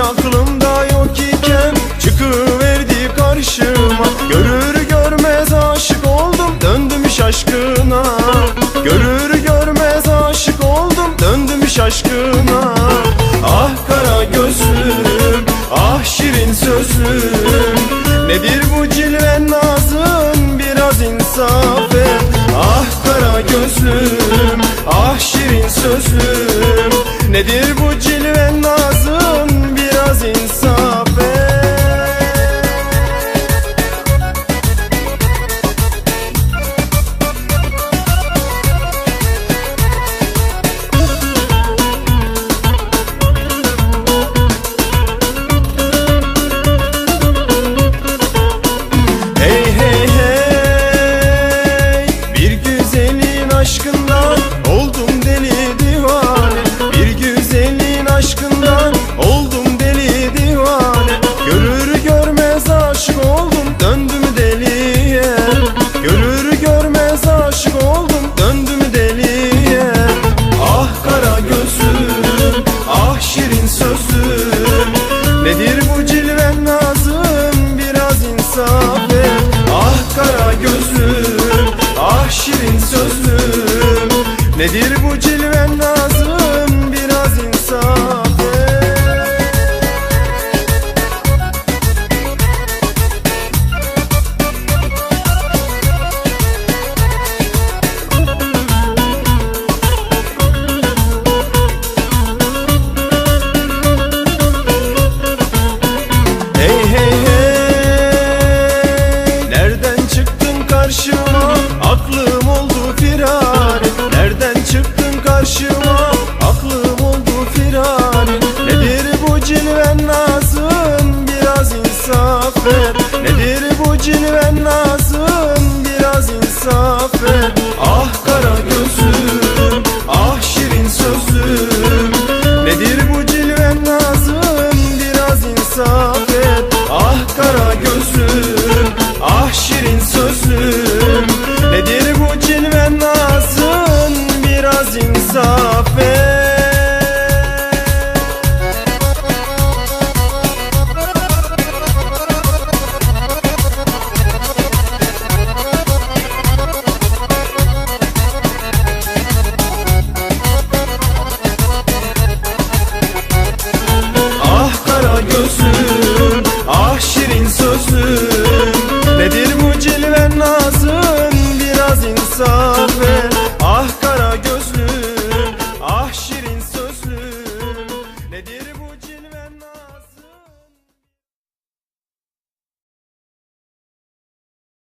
aklımda yok iken Çıkıverdi karşıma. Görür görmez aşık oldum Döndüm şaşkına Görür görmez aşık oldum Döndüm şaşkına Ah kara gözlüm Ah şirin sözlüm. Nedir bu cilven nazın? Biraz insaf et. Ah kara gözlüm Ah şirin sözlüm. Nedir bu Nedir bu cilven nazım? Biraz insaf Hey hey hey. Nereden çıktın karşıma? Aklım mañana. sözüm Ah şirin sözüm Nedir bu cilve nazın? Biraz insan